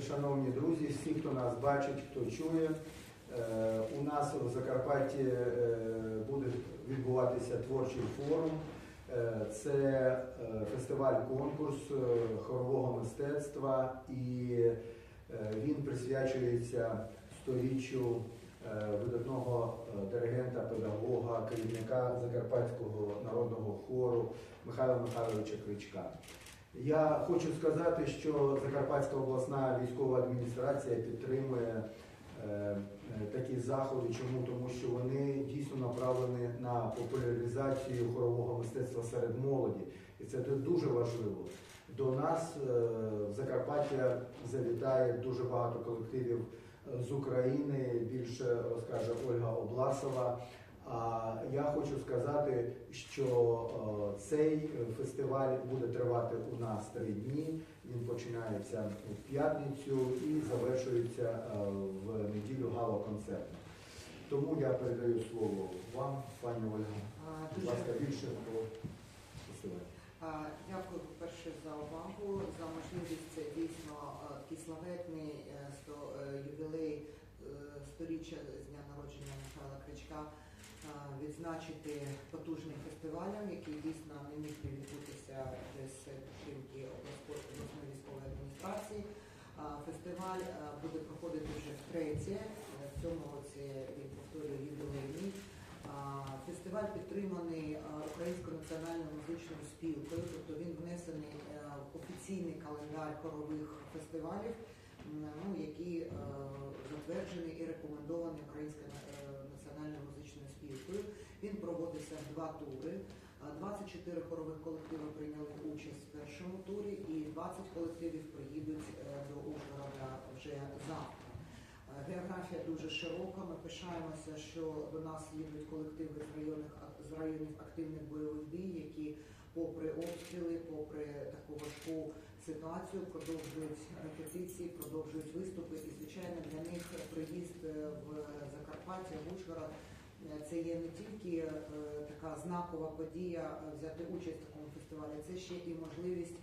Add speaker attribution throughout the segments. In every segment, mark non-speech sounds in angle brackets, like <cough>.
Speaker 1: шановні друзі, всі, хто нас бачить, хто чує. Е, У нас в Закарпатті е, буде відбуватися творчий форум. Е, Це фестиваль-конкурс хорового мистецтва, і він присвячується сторіччю видатного диригента, педагога, керівника Закарпатського народного хору Михайла Михайловича Кричка. Я хочу сказати, що Закарпатська обласна військова адміністрація підтримує е, е, такі заходи. Чому? Тому що вони дійсно направлені на популяризацію хорового мистецтва серед молоді. І це дуже важливо. До нас е, в Закарпаття завітає дуже багато колективів з України. Більше розкаже Ольга Обласова. А я хочу сказати, що е, цей фестиваль буде тривати у нас три дні. Він починається в п'ятницю і завершується е, в неділю гала-концертом. Тому я передаю слово вам, пані Ольга. Будь ласка, більше про фестиваль.
Speaker 2: дякую по-перше за увагу, за можливість це дійсно а, такий славетний е, е, ювілей е, сторіччя з дня народження Михайла Кричка відзначити потужним фестивалем, який дійсно не міг відбутися без підтримки обласної військової адміністрації. Фестиваль е, буде проходити вже втретє. Е, В цьому році він повторює ювілейний. Фестиваль підтриманий Українською національною музичною спілкою, тобто він внесений е, в офіційний календар хорових фестивалів, ну, які е, затверджений і рекомендований Українською е, національною музичною спілкою. Він проводиться в два тури. А, 24 хорових колективи прийняли участь в першому турі, і 20 колективів приїдуть е, до Ужгорода вже завтра. Е, Географія дуже широка. Ми пишаємося, що до нас їдуть колективи з районних з районів активних бойових дій, які, попри обстріли, попри таку важку ситуацію, продовжують репетиції, продовжують виступи. І звичайно для них приїзд е, в Закарпаття, в Ужгород е, це є не тільки е, така знакова подія е, взяти участь в такому фестивалі, це ще і можливість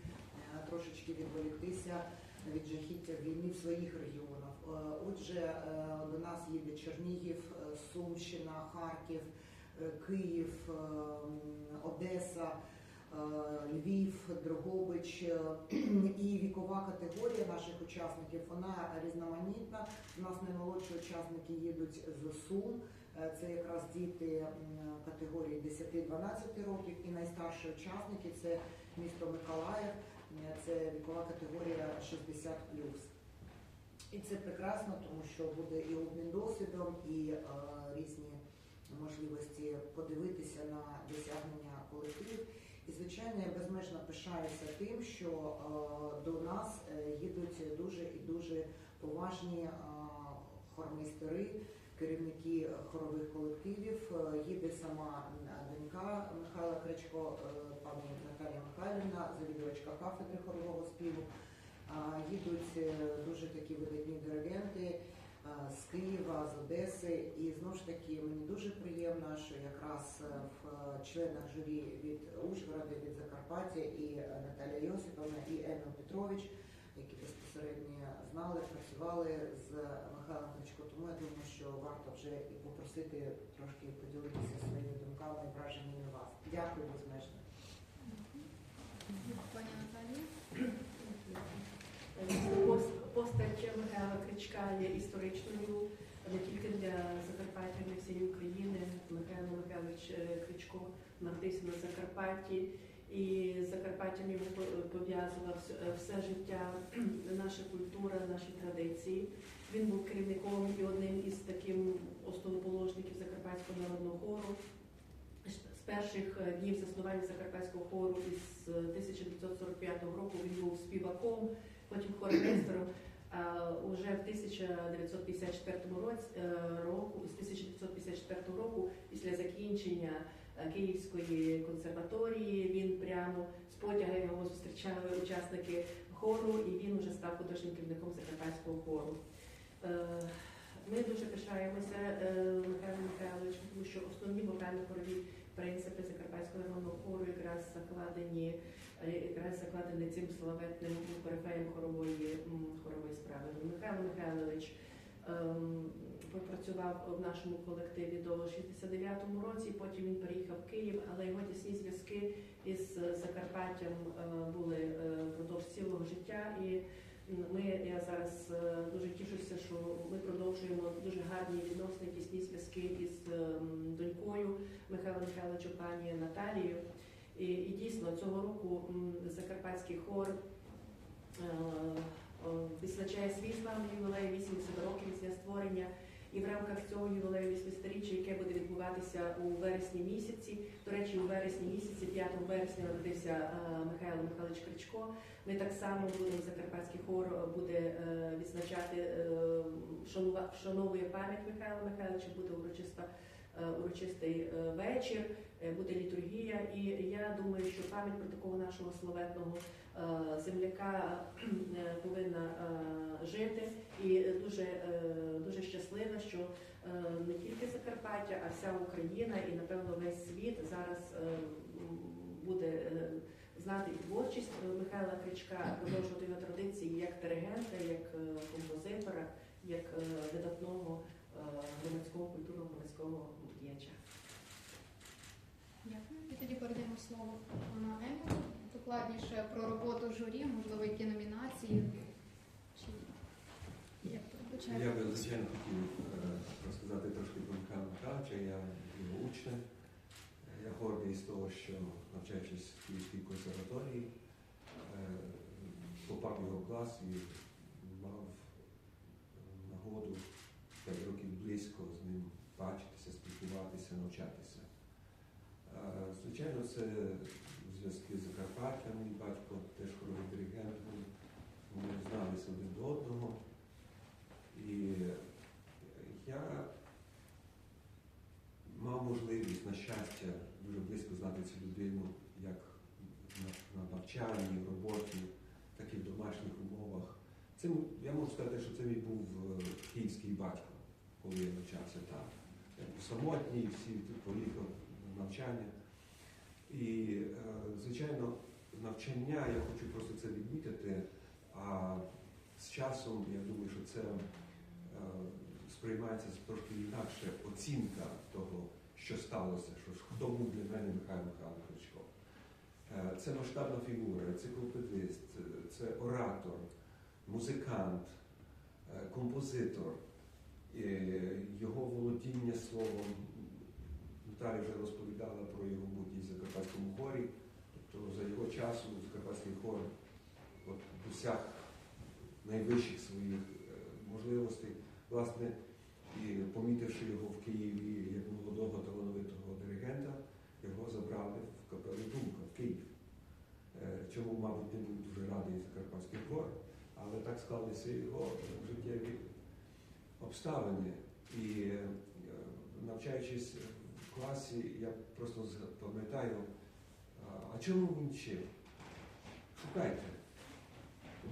Speaker 2: е, трошечки відволіктися від жахіття війни в своїх регіонах. Отже, до нас їде Чернігів, Сумщина, Харків, Київ, Одеса, Львів, Дрогобич і вікова категорія наших учасників вона різноманітна. У нас наймолодші учасники їдуть з Сум. Е, Це якраз діти категорії 10-12 років, і найстарші учасники це місто Миколаїв. Е, Це вікова категорія 60 І це прекрасно, тому що буде і обмін досвідом, і е, різні можливості подивитися на досягнення колективів. І звичайно, я безмежно пишаюся тим, що до нас їдуть дуже і дуже поважні е, хормейстери, керівники хорових колективів. Е, Їде сама донька Михайла Кричко, е, пані Наталія Михайлівна, завідувачка кафедри хорового співу. Їдуть е, дуже такі видатні диригенти е, з Києва, з Одеси. І знову ж таки мені дуже приємно, що якраз е, в е, членах журі від Ужгорода, від Закарпаття і е, Наталія Йосиповна, і Еміл Петрович, які безпосередньо знали, працювали з Михайлом Кличко. Тому я думаю, що варто вже і попросити трошки поділитися своїми думками і враженнями вас. Дякую безмежно.
Speaker 3: Пані Наталія.
Speaker 4: Пос- Постать Михайла Кричка є історичною не тільки для Закарпаття, для всієї України. Михайло Михайлович е, Кричко народився на Закарпатті, і Закарпаттям по- пов'язувала е, все життя, <clears throat> наша культура, наші традиції. Він був керівником і одним із таким основоположників Закарпатського народного хору. З перших е, днів заснування Закарпатського хору із е, 1945 року він був співаком, потім хормейстером. Уже в 1954 році е, року, з 1954 року, після закінчення е, Е, Київської консерваторії. Він прямо з потяга його зустрічали учасники хору, і він вже став художнім керівником закарпатського хору. Е, ми дуже пишаємося е, Михайло Михайлович, тому що основні вокально хорові принципи закарпатського народного хору якраз закладені, якраз закладені цим славетним корифеєм хорової хорової справи. Михайло Михайлович. Ем, працював в нашому колективі до 69-му році. Потім він переїхав в Київ, але його тісні зв'язки із Закарпаттям е, були е, впродовж цілого життя. І ми я зараз е, дуже тішуся, що ми продовжуємо дуже гарні відносини, тісні зв'язки із донькою Михайла Михайловича, пані Наталією. І, і дійсно цього року Закарпатський хор о, відзначає свій славний ювілей 80 років дня створення. І в рамках цього ювілею 80-річчя, яке буде відбуватися у вересні місяці, до речі, у вересні місяці, 5 вересня, народився е, Михайло Михайлович Кричко. Ми так само будемо Закарпатський хор буде е, відзначати, е, вшановує пам'ять Михайла Михайловича, буде урочиста, е, урочистий е, вечір, е, буде літургія. І я думаю, що пам'ять про такого нашого славетного е, земляка е, повинна е, жити. І дуже, е, дуже щаслива, що е, не тільки Закарпаття, а вся Україна і напевно весь світ зараз е, буде е, знати і творчість е, Михайла Кричка, продовжувати його традиції як диригента, як е, композитора, як е, видатного е, громадського культурного громадського діяча.
Speaker 3: Дякую. І тоді передаємо слово на Емілу. Докладніше про роботу журі, можливо, які номінації. Чи як?
Speaker 5: Я би звичайно хотів е, розказати трошки про Михайла Михайловича. Я його учень. Я гордий з того, що навчаючись в Київській консерваторії, е, попав його клас і мав нагоду 5 років близько з ним бачитися, спілкуватися, навчатися. Звичайно, це зв'язки з Закарпаттям. Мій батько теж хоровий диригент. Ми- зналися один до одного. І я мав можливість, на щастя, дуже близько знати цю людину, як на, на навчанні, в роботі, так і в домашніх умовах. Це, я можу сказати, що це мій був е, київський батько, коли я навчався там. Самотній, всі поїхав на навчання. І, е, звичайно, навчання, я хочу просто це відмітити, а з часом я думаю, що це е, сприймається трошки інакше оцінка того, що сталося, що хто був для мене Михайло Михайлович Кличко. Е, Це масштабна фігура, енциклопедист, е, це оратор, музикант, композитор, його володіння словом. Наталя вже розповідала про його будівлю в Закарпатському хорі. Тобто за його часу Закарпатський хор от, досяг найвищих своїх е, можливостей. Власне, і помітивши його в Києві як молодого талановитого диригента, його забрали в капелу Думка в Київ. Е, Чому, мабуть, не був дуже радий Закарпатський хор, але так склалися його життєві обставини. І е, навчаючись в класі, я просто пам'ятаю, а, чому він вчив? Шукайте,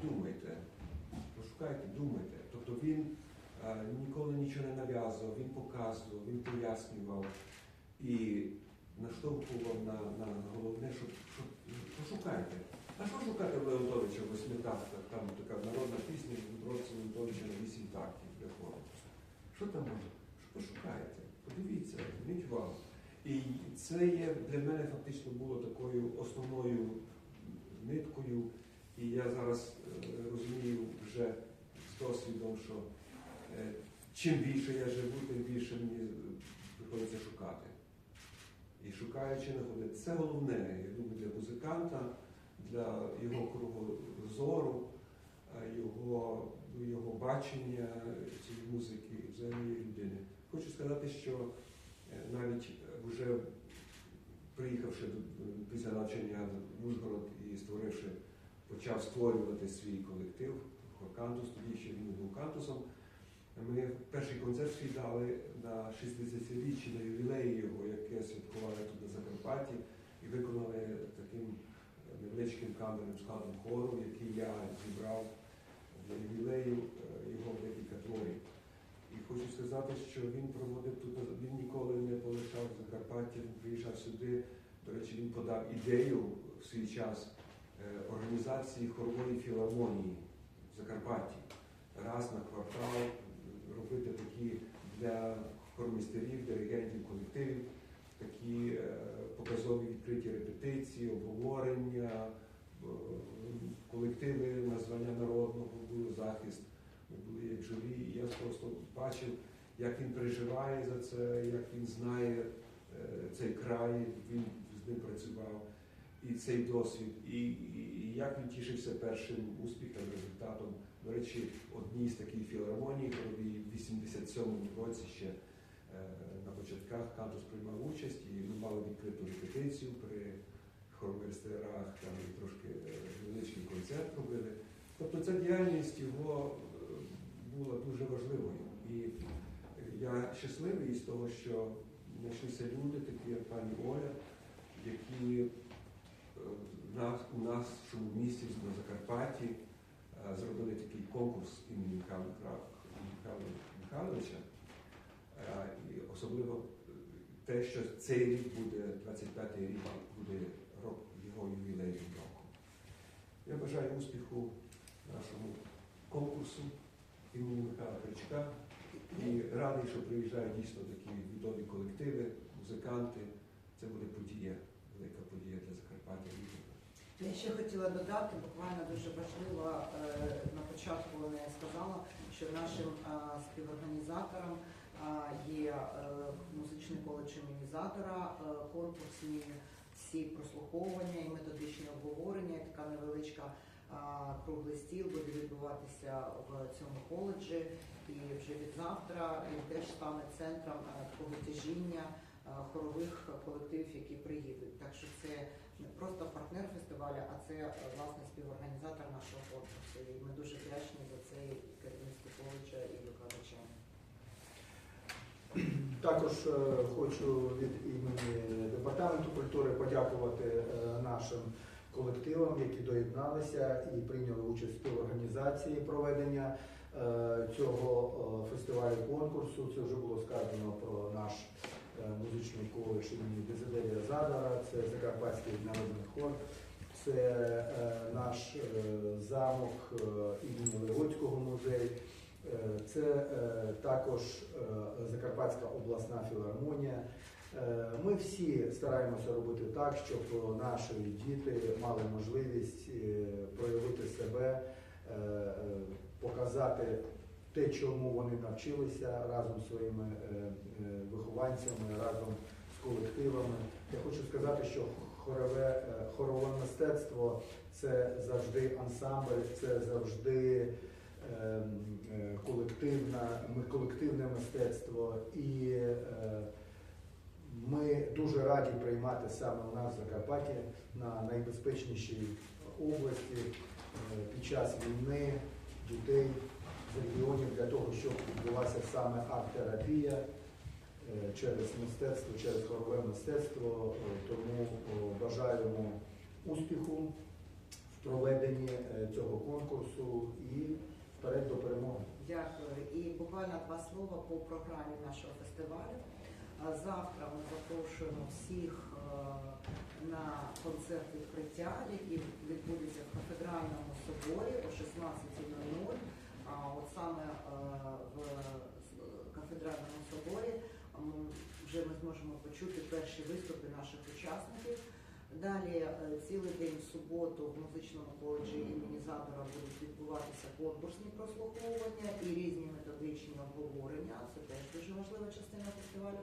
Speaker 5: думайте, пошукайте, думайте. Тобто він е, ніколи нічого не нав'язував, він показував, він пояснював і наштовхував на, на головне, що, що пошукайте. А що шукати в Леонтовича в восьми тактах? Там така народна пісня Дмитровця Леонтовича на вісім тактів приходить. Що там може? Пошукайте? Подивіться, зверніть увагу. І це є для мене фактично було такою основною ниткою. І я зараз е, розумію вже з досвідом, що е, чим більше я живу, тим більше мені приходиться шукати. І шукаючи знаходити. Це головне, я думаю, для музиканта, для його кругозору, його, його бачення цієї музики, і взагалі людини. Хочу сказати, що е, навіть вже приїхавши після навчання в Ужгород і створивши, почав створювати свій колектив Хоркантус, тоді ще він був кантусом. Ми перший концерт свій дали на 60-річчі на ювілеї його, яке святкували тут на Закарпатті, і виконали таким невеличким камерним складом хору, який я зібрав для ювілею е, його декілька творів. І хочу сказати, що він проводив тут, він ніколи не полишав Закарпаття, він приїжджав сюди. До речі, він подав ідею в свій час е, організації хорової філармонії в Закарпатті. Раз на квартал робити такі для хормістерів, диригентів, колективів, такі е, показові відкриті репетиції, обговорення, колективи названня народного були захист. Ми були як журі, і я просто бачив, як він переживає за це, як він знає е, цей край, він з ним працював, і цей досвід, і, і, і як він тішився першим успіхом, результатом. До речі, одній з таких філармоній, коли в 87-му році ще е, на початках Кантус приймав участь, і ми мали відкриту репетицію при хормейстерах, там і трошки е, невеличкий концерт робили. Тобто ця діяльність його е, була дуже важливою. І я щасливий з того, що знайшлися люди, такі як пані Оля, які е, нас, у нашому місті на Закарпатті зробили такий конкурс імені Михайла Михайловича. І особливо те, що цей рік буде, 25-й рік, буде рок його ювілейним роком. Я бажаю успіху нашому конкурсу імені Михайла Кричка. І радий, що приїжджають дійсно такі відомі колективи, музиканти. Це буде подія, велика подія для Закарпаття.
Speaker 2: Я ще хотіла додати, буквально дуже важливо, е, на початку не сказала, що нашим е, співорганізатором е, є музичний коледж імунізатора, е, конкурсні всі прослуховування і методичні обговорення, і така невеличка е, круглий стіл буде відбуватися в цьому коледжі. І вже від завтра він теж стане центром е, такого тяжіння е, хорових колективів, які приїдуть. Так що це не просто партнер фестивалю, а це е, власне співорганізатор нашого конкурсу. І ми дуже вдячні за це і керівництву коледжа і викладачам.
Speaker 1: Також е, хочу від імені департаменту культури подякувати е, нашим колективам, які доєдналися і прийняли участь в організації проведення е, цього фестивалю конкурсу. Це вже було сказано про наш музичний коледж імені Дезиделія Задара, це Закарпатський народний хор. Це наш замок імені Легоцького музею. Е, Це е, також е, Закарпатська обласна філармонія. Ми всі стараємося робити так, щоб наші діти мали можливість проявити себе, показати те, чому вони навчилися разом зі своїми вихованцями, разом з колективами. Я хочу сказати, що хорове, хорове мистецтво це завжди ансамбль, це завжди колективна, ми- колективне мистецтво, і е, ми дуже раді приймати саме у нас в Закарпатті на найбезпечнішій області е, під час війни дітей з регіонів для того, щоб відбулася саме арт-терапія е, через мистецтво, через хорове мистецтво. Е, Тому бажаємо успіху в проведенні е, цього конкурсу і вперед до перемоги.
Speaker 2: Дякую. І буквально два слова по програмі нашого фестивалю. Завтра ми запрошуємо всіх е, на концерт відкриття, який відбудеться в кафедральному соборі о 16.00. А от саме е, в кафедральному соборі вже ми зможемо почути перші виступи наших учасників. Далі е, цілий день в суботу в музичному коледжі імені Задора будуть відбуватися конкурсні прослуховування і різні методичні обговорення. Це теж дуже важлива частина фестивалю.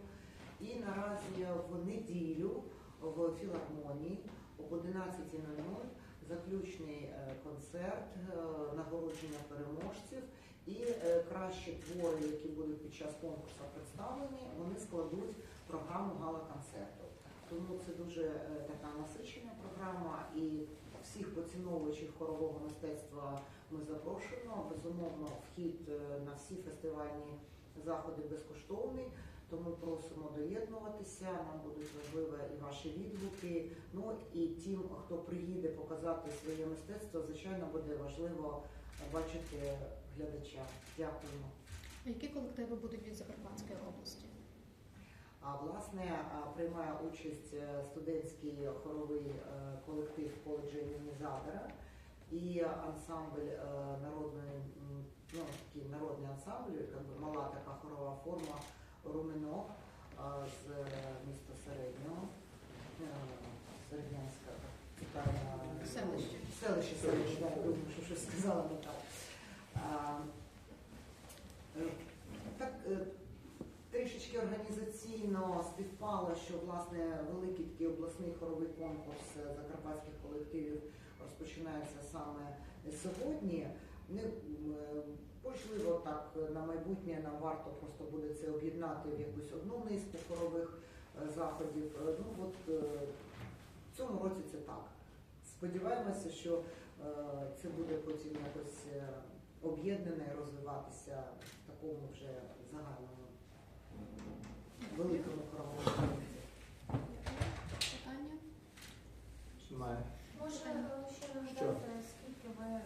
Speaker 2: І наразі в неділю в філармонії об 11.00 заключний е, концерт, е, нагородження переможців і кращі твори, які будуть під час конкурсу представлені, вони складуть програму гала-концерту. Тому це дуже е, така насичена програма і всіх поціновувачів хорового мистецтва ми запрошуємо. Безумовно, вхід е, на всі фестивальні заходи безкоштовний. Тому просимо доєднуватися. Нам будуть важливі і ваші відгуки. Ну і тим, хто приїде показати своє мистецтво, звичайно, буде важливо бачити глядача. Дякуємо.
Speaker 3: Які колективи будуть від Закарпатської області?
Speaker 2: А власне приймає участь е, студентський хоровий е, колектив коледжу імені Задара і ансамбль е, народної, ну такий народний ансамбль, як би мала така хорова форма Руминок з міста Середнього, Середнянська, е,
Speaker 3: Селище.
Speaker 2: Селище да, я думаю, що щось сказала не так. А, Так, трішечки організаційно співпало, що власне великий такий обласний хоровий конкурс е, закарпатських колективів розпочинається саме сьогодні. Не, е, можливо, так е, на майбутнє нам варто просто буде це об'єднати в якусь одну низку хорових заходів. Ну от в цьому році це так. Сподіваємося, що це буде потім якось об'єднане і розвиватися в такому вже загальному великому кругу.
Speaker 3: Питання?
Speaker 1: Немає.
Speaker 6: Може, ще нагадати, скільки ви е,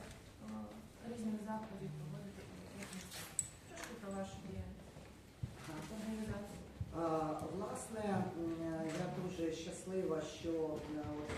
Speaker 6: різних заходів проводите що про вашу діяльність. Організацію.
Speaker 2: Власне, я дуже щаслива, що е, от,